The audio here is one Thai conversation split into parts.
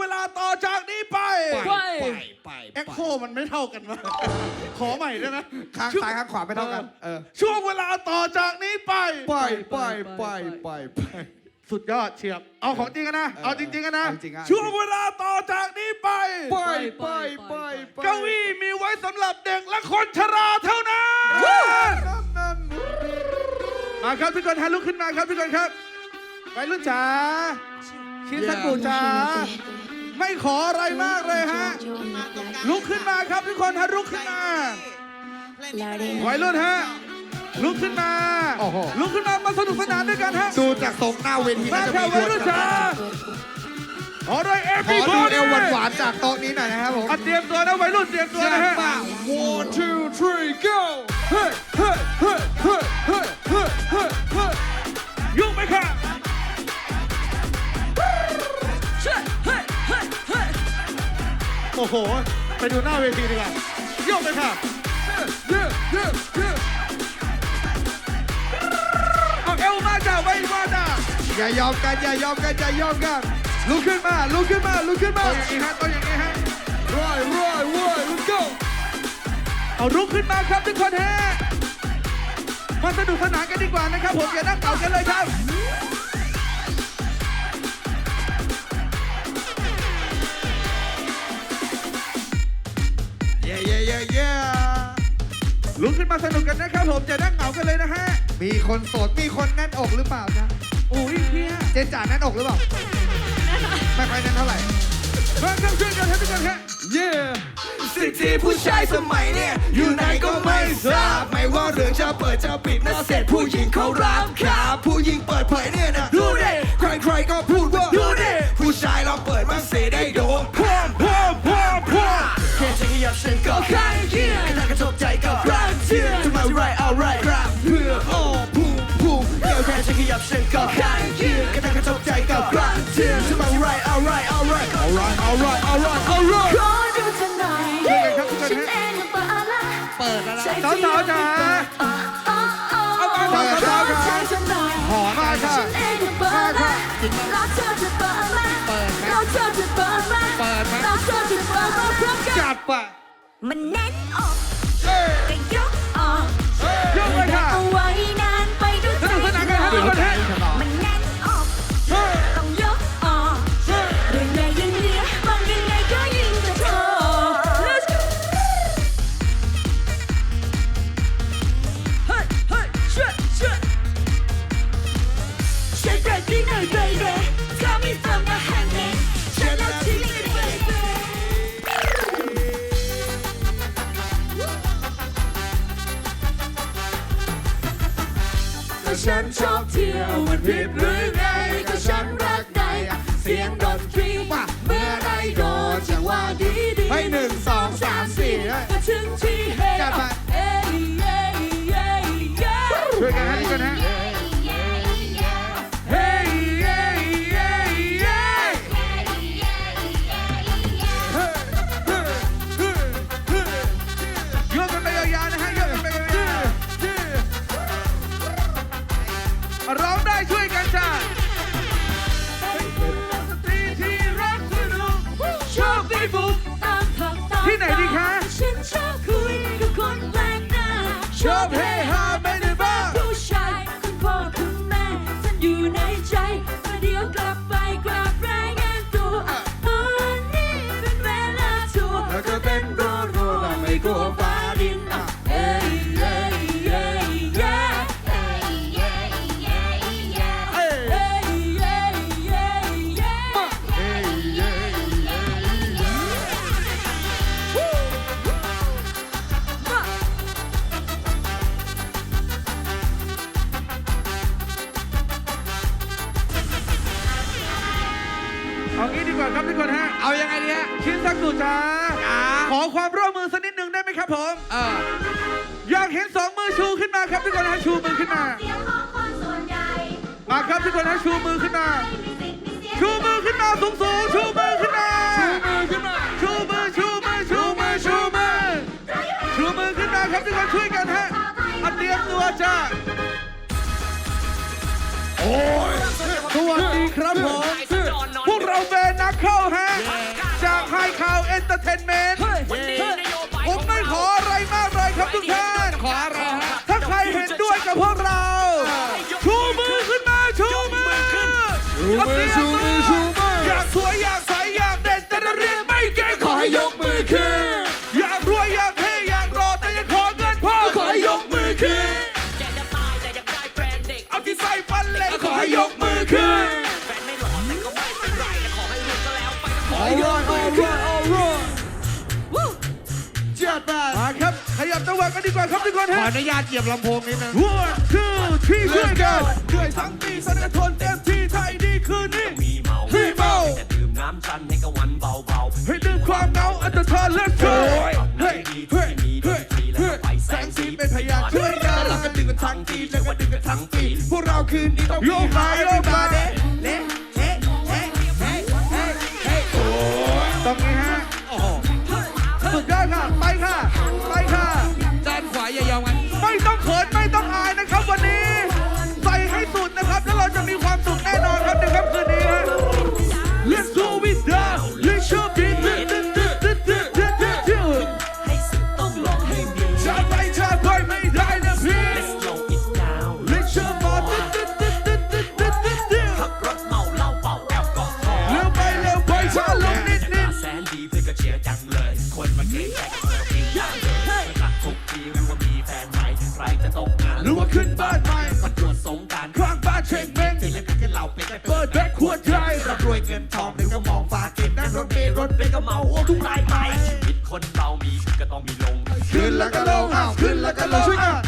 เวลาต่อจากนี้ไป ไป ไปเอ็กโคมันไม่เท่ากันวะขอใหม่ได้ไหมข้างซ้ายข้างขวาไม่เท่ากัน เออช่วงเวลาต่อจากนี้ไป ไปไปไปไปไป สุดยอดเฉียบ เอาของจริงกันนะ เอาจริงๆกันนะ เอาจริงอะช่วงเวลาต่อจากนี้ไป ไปไปไปไปเก้าอี้มีไว้สำหรับเด็กและคนชราเท่านั้นมาครับทุกคนฮะลุกขึ้นมาครับทุกคนครับไปรุ่นจ๋า ชินสกุลจ๋าไม่ขออะไรมากเลยฮะ ลุกขึ้นมาครับทุกคนฮะลุกขึ้นมาวัยรุ่นฮะ ลุกขึ้นมาลุกขึ้นมามาสนุกสนานด้วยกันฮะดูจากทรงหน้าเวทีมาน่าจะมีวรุ่นจ๋าขอด้วยเอฟขบีอดูเอวหวานจากโต๊ะนี้หน่อยนะครับผมเตรียมตัวนะไวัยรุ่นเตรียมตัวนะฮะ one two three go ยุ่งไหมครับ โอ้โห ไปดูหน้าเวทีดีกว่าโยกเลยค่ะเย้เย้เย้เอาเอวมาจ้าไว้มาจ้าอย่ายอมกันอย่ายอมกันอย่ายอมกันลุกขึ้นมาลุกขึ้นมาลุกขึ้นมาตัวอย่างนี้ฮะตัวอย่างนี้ฮะร้อยร้อยร้อย let's go เอาลุกขึ้นมาครับทุกคนฮะมาสนุกสนานกันดีกว่านะครับผมอย่านั่งเก่ากันเลยครับ เย้เย้เย้เย้ลุกขึ้นมาสนุกกันนะครับผมอย่านั่งเหงากันเลยนะฮะ มีคนโสดมีคนแน่นอกหรือเปล่าจ๊ะอุ้ยเพียเจนจ่าแน่นอกหรือเปล่าไม่ค่อยแน่นเท่าไหร่มาครับช่วยกันฮะทุกคนฮะเย้สิทธิผู้ชายสมัยเนี่ยอยู่ไหนก็ไม่ทราบไม่ว่าเรื่องจะเปิดจะปิดนะเสร็จผู้หญิงเขารับ tear to my right alright alright alright alright alright alright ดูเหน่อยฉันเองหรือเปล่าล่ะเปิดแล้วนะสาวสาวจ๋าเอาไจ้วค่ะหอมมากค่ะฉันเปิดนะฮะเปิดไหมเะเปิดนะฮะเปิดไหมพจัดปะมันแน้นอก ฉันชอบเที่ยวมันผิดหรือไงก็ฉันรักในเสียงดนตรีเมื่อไรโดนจังหวะดีดีให้หนึ่งสองสามสี่ก็ถึงที่ อออยากเห็นสองมือชูขึ้นมาครับทุกคนฮะชูมือขึ้นมาเสียงของคนส่วนใหญ่มาครับทุกคนฮะชูมือขึ้นมา มีสิทธิ์มีเสียงชูมือขึ้นมาสูงสูงๆชูมือขึ้นมา ชูมือขึ้นมาชูมือชูมือชูมือชูมือชูมือขึ้นมาครับทุกคนช่วยกันฮะอะเตรียมตัวจ้าโอ้ยสวัสดีครับผม พวกเราเป็นนักเข้าฮะเทนเมนต์วันนี้ ขึ้นแกจะตายแต่อยากได้แฟนเด็ก เอาที่ใส่ฟันเหล็กขอให้ยกมือขึ้น แฟนไม่หล่อแต่ก็ไม่เป็นไรแต่ขอให้รวยก็แล้วไปขอ all ให้ยก right มือ all ขึ้น right all right จัดไปมาครับ ขยับจังหวะกันดีกว่าครับทุกคนขอฮะอนุญาตเหยียบลำโพงนิดนึง one two three ช่วยกันช่วยทั้งปีสนับทนเต็มที่ไทยดีคืนนี้ มีเมาให้เมาแต่ดื่มน้ำจันให้กับวันเบาให้ดื่มความเหงาอันตรธาน let's go ๆ ปีเรียกว่าดึงกันทั้งปีพวกเราคืนนี้ต้องโยกมาโยกมาเด้ ก็เมาอ้วกทุกรายไปชีวิตคนเรามีขึ้นก็ต้องมีลง ขึ้นแล้วก็ลงอ้าวขึ้นแล้วก็ลงช่วยกัน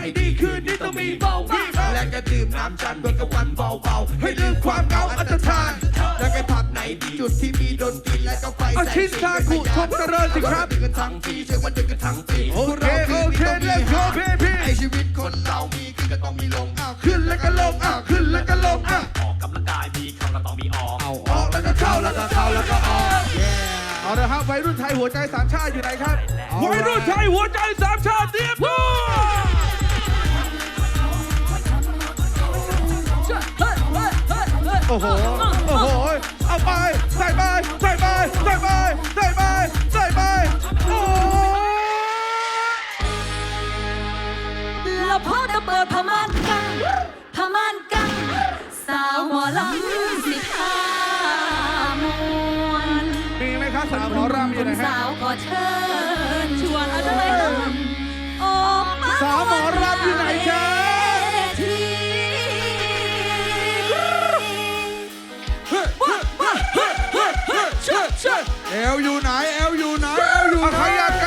ให้ดีคืนนี้ต้องมีเบาบ้างและก็ดื่มน้ำจันทร์เพื่อกับวันเบาๆ ให้ลืมความเหงาอันตรธานแล้วไปผับไหนดีจุดที่มีดนตรีและก็ไฟอาชินทาคุชมเจริญสิครับดึงกันทั้งปีเชื่อว่าดึงกันทั้งปีโอเคโอเค let's go baby ไอชีวิตคนเรามีขึ้นก็ต้องมีลงอ้าวขึ้นแล้วก็ลงอะขึ้นแล้วก็ลงอะออกกำลังกายมีเข้าก็ต้องมีออกออกแล้วก็เข้าแล้วก็เข้าแล้วก็ออกเอาละครับวัยรุ่นไทยหัวใจสามชาติอยู่ไหนครับวัยรุ่นไทยหัวใจสามชาติเตรียมตัว โอ้โห โอ้โห เอาไป ใส่ไป ใส่ไป ใส่ไป ใส่ไป ใส่ไป โอ้แล้วพอจะเปิดพม่านกังพม่านกังสาวหมอลำสิทามวน มีไหมครับสาวหมอรำอยู่ไหนฮะสาวขอเชิญชวนเอาด้วยลำออกมาสาวหมอร เอลอยู่ไหนเอลอยู่ไหนเอลอยู่ไหน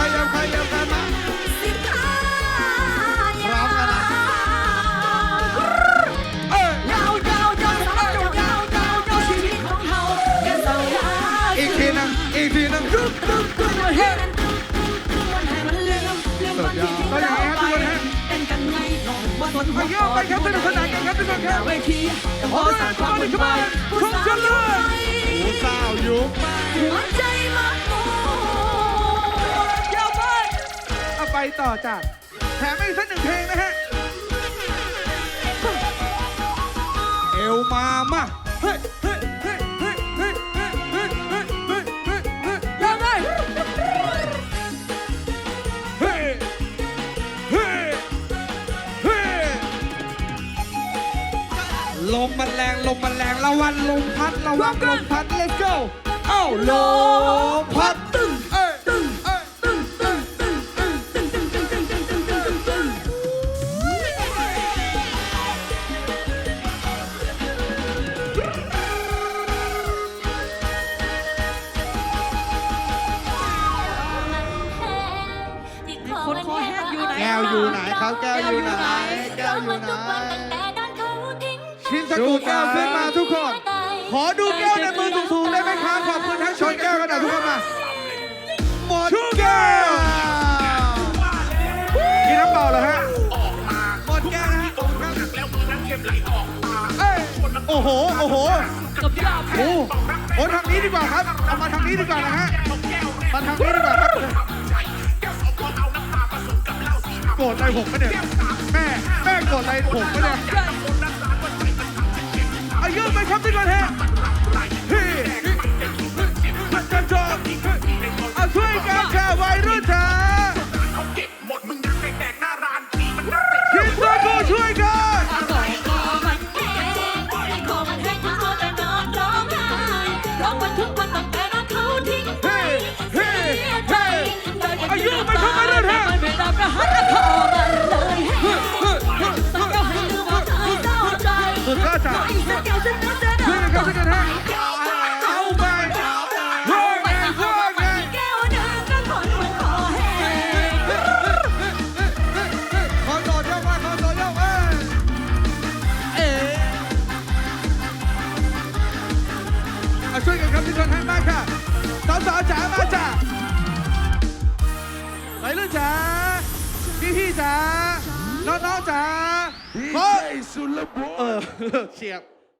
ขยับขยับกันมาสิค้าพร้อมกันนะเอ้ยยาวยาวยาวยาวยาวยาวยาวชีวิตของเฮาอย่าเศร้าอย่าอีกทีนึงอีกทีนึงตึ๊บตึ๊บตึ๊บวันให้มันตึ๊บตึ๊บตึ๊บวันให้มันลืมลืมวันที่ทิ้งเราไปเป็นกันไงน้องบ่สนขยับไปครับสนุกสนานกันครับทุกคนครับเวทีแต่พอสร้างความวุ่นวายผู้สาวยุคใหม่ผู้สาวยุค หัวใจ ไปต่อจากแถมไม่อีกสักหนึ่งเพลงนะฮะ เอวมามาเฮ้เฮ้เฮ้เฮ้เฮ้เฮ้เฮ้เฮ้ยเฮ้ยเฮ้เฮ้เฮ้เฮ้ลมมันแรงลมมันแรงละวันลมพัดละวันลมพัด let's go เอ้าลมพัด ชินสดูกุแก้วขึ้นมาทุกคน ขอดูแก้วในมือสูงๆได้ไหมครับขอบคุณทั้งชนแก้วกันหน่อยทุกคนมาหมดแก้วกินน้ำเปล่าเหรอฮะหมดแก้วนะฮะเอ้ยโอ้โหโอ้โหกับยาแพ้โอ้โหโอ้ทางนี้ดีกว่าครับเอามาทางนี้ดีกว่านะฮะมาทางนี้ดีกว่าครับโกรธอะไรผมปะเนี่ยแม่แม่โกรธอะไรผมปะเนี่ย อายุไปครับทุกคนฮะเฮ้ยมันจะจบเอาช่วยกันค่ะวัยรุ่นจ๋าคิด see.